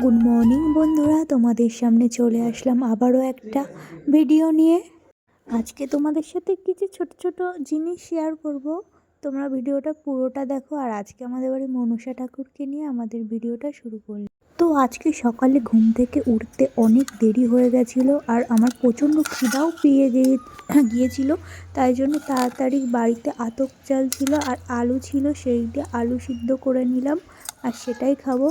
Good morning বন্ধুরা। তোমাদের সামনে চলে আসলাম আবারও একটা ভিডিও নিয়ে। আজকে তোমাদের সাথে কিছু ছোট ছোট জিনিস শেয়ার করব। তোমরা ভিডিওটা পুরোটা দেখো আর আজকে আমাদের বাড়ি মনসা ঠাকুরকে নিয়ে আমাদের ভিডিওটা শুরু করলাম। তো আজকে সকালে ঘুম থেকে উঠতে অনেক দেরি হয়ে গেছিল আর আমার প্রচণ্ড খিদাও পেয়ে গিয়ে গিয়েছিল। তাই জন্য তাড়াতাড়ি বাড়িতে আতক চাল ছিল আর আলু ছিল সেই দিয়ে আলু সিদ্ধ করে নিলাম আর সেটাই খাব।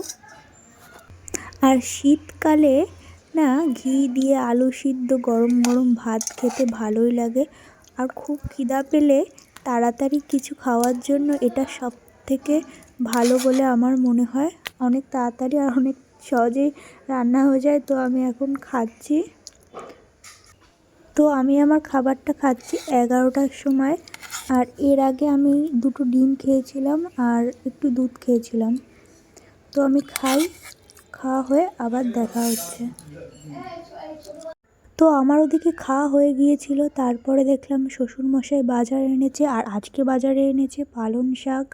আর শীতকালে না ঘি দিয়ে আলু সিদ্ধ, গরম গরম ভাত খেতে ভালোই লাগে। আর খুব খিদা পেলে তাড়াতাড়ি কিছু খাওয়ার জন্য এটা সব থেকে ভালো বলে আমার মনে হয়। অনেক তাড়াতাড়ি আর অনেক সহজেই রান্না হয়ে যায়, তো আমি এখন খাচ্ছি। তো আমি আমার খাবারটা খাচ্ছি এগারোটার সময়। আর এর আগে আমি দুটো ডিম খেয়েছিলাম আর একটু দুধ খেয়েছিলাম। তো আমি খাই। খাওয়া হয়ে আবার দেখা হচ্ছে। তো আমার ওদিকে খাওয়া হয়ে গিয়েছিল, তারপরে দেখলাম শ্বশুরমশাই বাজার এনেছে আর আজকে বাজারে এনেছে পালং শাক।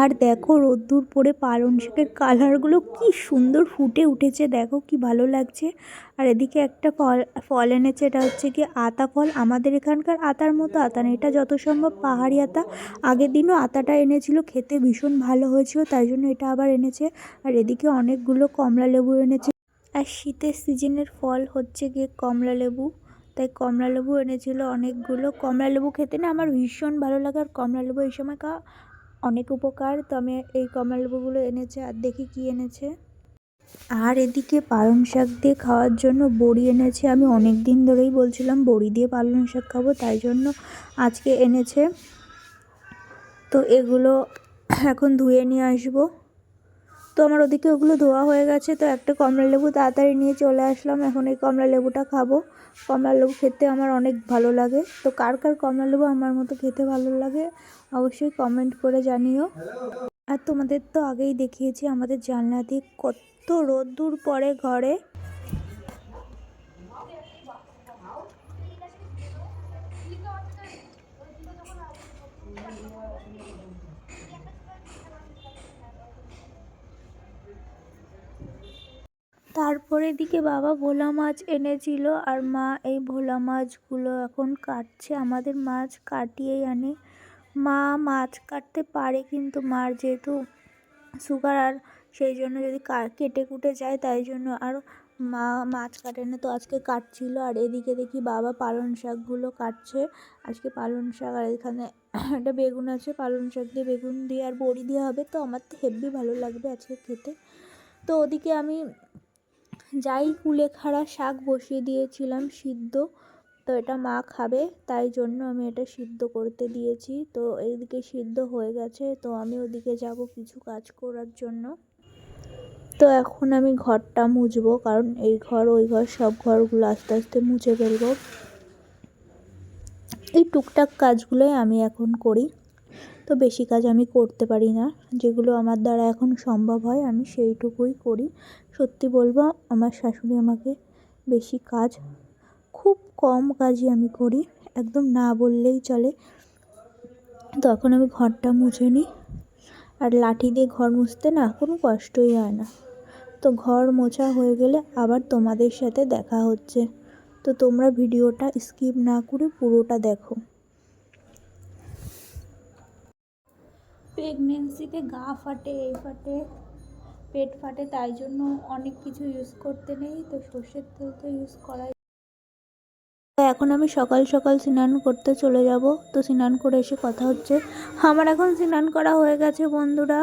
আর দেখো রোদ্দুর পরে পালং শাকের কালারগুলো কি সুন্দর ফুটে উঠেছে। দেখো কি ভালো লাগছে। আর এদিকে একটা ফল ফল এনেছে, এটা হচ্ছে কি আতা ফল। আমাদের এখানকার আতার মতো আতা না এটা যত সম্ভব পাহাড়ি আতা। আগের দিনও আতাটা এনেছিল, খেতে ভীষণ ভালো হয়েছিল, তাই জন্য এটা আবার এনেছে। আর এদিকে অনেকগুলো কমলা লেবু এনেছে। আর শীতের সিজনের ফল হচ্ছে গিয়ে কমলা লেবু। তাই কমলা লেবু এনেছিল অনেকগুলো। কমলা লেবু খেতে না আমার ভীষণ ভালো লাগে। আর কমলা লেবু এই সময় কা অনেক উপকার। তো আমি এই কমলা লেবুগুলো এনেছে আর দেখি কি এনেছে। আর এদিকে পালং শাক দিয়ে খাওয়ার জন্য বড়ি এনেছে। আমি অনেক দিন ধরেই বলছিলাম বড়ি দিয়ে পালং শাক খাব, তাই জন্য আজকে এনেছে। তো এগুলো এখন ধুয়ে নিয়ে আসব। তো আমার ওদিকে ওগুলো ধোয়া হয়ে গেছে, তো একটা কমলা লেবু তাড়াতাড়ি নিয়ে চলে আসলাম। এখন এই কমলা লেবুটা খাব। কমলা লেবু খেতে আমার অনেক ভালো লাগে। তো কার কার কমলা লেবু আমার মতো খেতে ভালো লাগে, অবশ্যই কমেন্ট করে জানিও। আর তোমাদের তো আগেই দেখিয়েছি, আমাদের জানলা দিয়ে কত রোদ্দুর পরে ঘরে। তারপরে দিকে বাবা ভোলা মাছ এনেছিল আর মা এই ভোলা মাছগুলো এখন কাটছে। আমাদের মাছ কাটিয়েই আনে। মা মাছ কাটতে পারে কিন্তু মার যেহেতু সুগার আর সেই জন্য যদি কেটে কুটে যায় তাই জন্য আর মা মাছ কাটে না। তো আজকে কাটছিল আর এদিকে দেখি বাবা পালং শাকগুলো কাটছে। আজকে পালং শাক আর এখানে একটা বেগুন আছে। পালং শাক দিয়ে বেগুন দিয়ে আর বড়ি দিয়ে হবে। তো আমার তো হেব্বি ভালো লাগবে আজকে খেতে। তো ওদিকে আমি যাই কুলেখাড়া শাক বসিয়ে দিয়েছিলাম সিদ্ধ, তো এটা মা খাবে, তাই জন্য আমি এটা সিদ্ধ করতে দিয়েছি। তো এইদিকে সিদ্ধ হয়ে গেছে, তো আমি ওদিকে যাব কিছু কাজ করার জন্য। তো এখন আমি ঘরটা মুছবো, কারণ এই ঘর, ওই ঘর, সব ঘরগুলো আস্তে আস্তে মুছে ফেলব। এই টুকটাক কাজগুলোই আমি এখন করি। তো বেশি কাজ আমি করতে পারি না। যেগুলো আমার দ্বারা এখন সম্ভব হয়, আমি সেইটুকুই করি। সত্যি বলব, আমার শাশুড়ি আমাকে বেশি কাজ, খুব কম কাজই আমি করি। একদম না বললেই চলে। তখন আমি ঘরটা মুছে নিই। আর লাঠি দিয়ে ঘর মুছতে না কোনো কষ্টই হয় না। তো ঘর মোছা হয়ে গেলে আবার তোমাদের সাথে দেখা হচ্ছে। তো তোমরা ভিডিওটা স্কিপ না করে পুরোটা দেখো। প্রেগনেন্সিতে গা ফাটে এই ফাটে, পেট ফাটে, তাই জন্য অনেক কিছু ইউজ করতে নেই। তো সর্ষের তেল তো ইউজ করাই। এখন আমি সকাল সকাল স্নান করতে চলে যাব। তো স্নান করে এসে কথা হচ্ছে, আমার এখন স্নান করা হয়ে গেছে বন্ধুরা।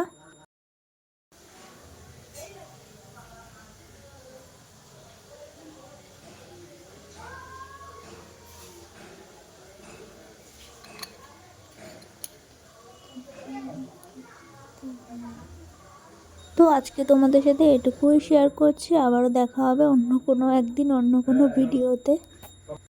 তো আজকে তোমাদের সাথে এটুকুই শেয়ার করছি। আবারও দেখা হবে অন্য কোনো একদিন, অন্য কোনো ভিডিওতে